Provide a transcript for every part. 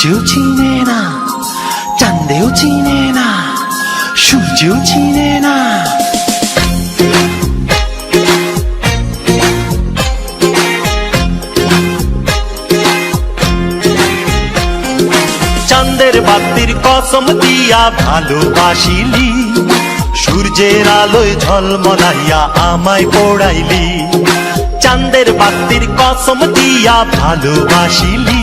সূর্যও চিনে না চাঁদেও চিনে না সূর্যও চিনে না চাঁদের বাতির কসম দিয়া ভালোবাসিলি সূর্যের আলোয় ঝলমলাইয়া আমায় পড়াইলি চাঁদের বাতির কসম দিয়া ভালোবাসিলি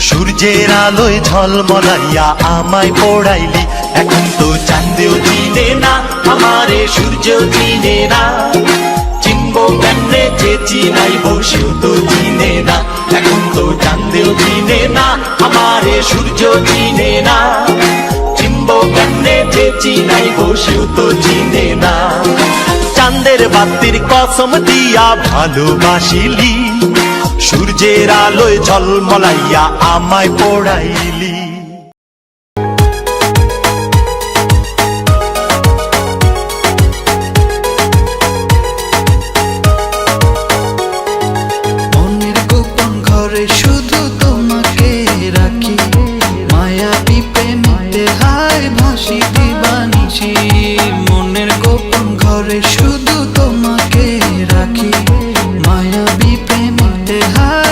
সূর্যের আলোয় ঝলমলাইয়া আমায় পড়াইলি। এখন তো চাঁদেও চিনে না, আমারে সূর্যও চিনে না। চিনবো কেমনে যে চিনাইব সেও তো চিনে না। এখন তো চাঁদেও চিনে না, আমারে সূর্য চিনে না। চিনবো কেমনে যে চিনাইব সেও তো চিনে না। চাঁদের বাতির কসম দিয়া ভালোবাসিলি। সূর্যের আলোয় ঝলমলাইয়া আমায় পড়াইলি। তোমাকে রাখি। হায় মনের গোপন ঘরে শুধু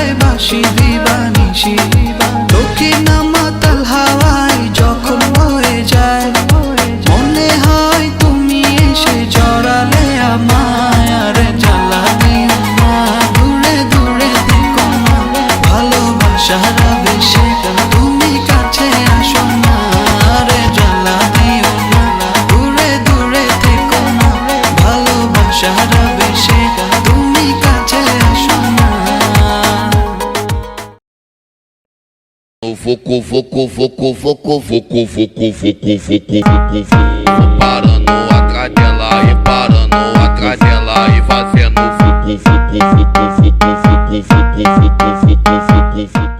হায় ভাসি দিবানিছি দক্ষিণা মাতাল হাওয়ায় যখন হয়ে যায়, মনে হয় তুমি এসে জড়ালে আমায় আর জ্বালা দিও দূরে দূরে দেখো ভালোবাসার বেশে Eu vou, vou, vou, vou, vou, vou, vou, vou, vou, vou, vou, vou, vou, parando a cadela e parando a cadela e fazendo vucu, vucu, vucu, vucu, vucu, vucu, vucu, vucu, vucu, vucu,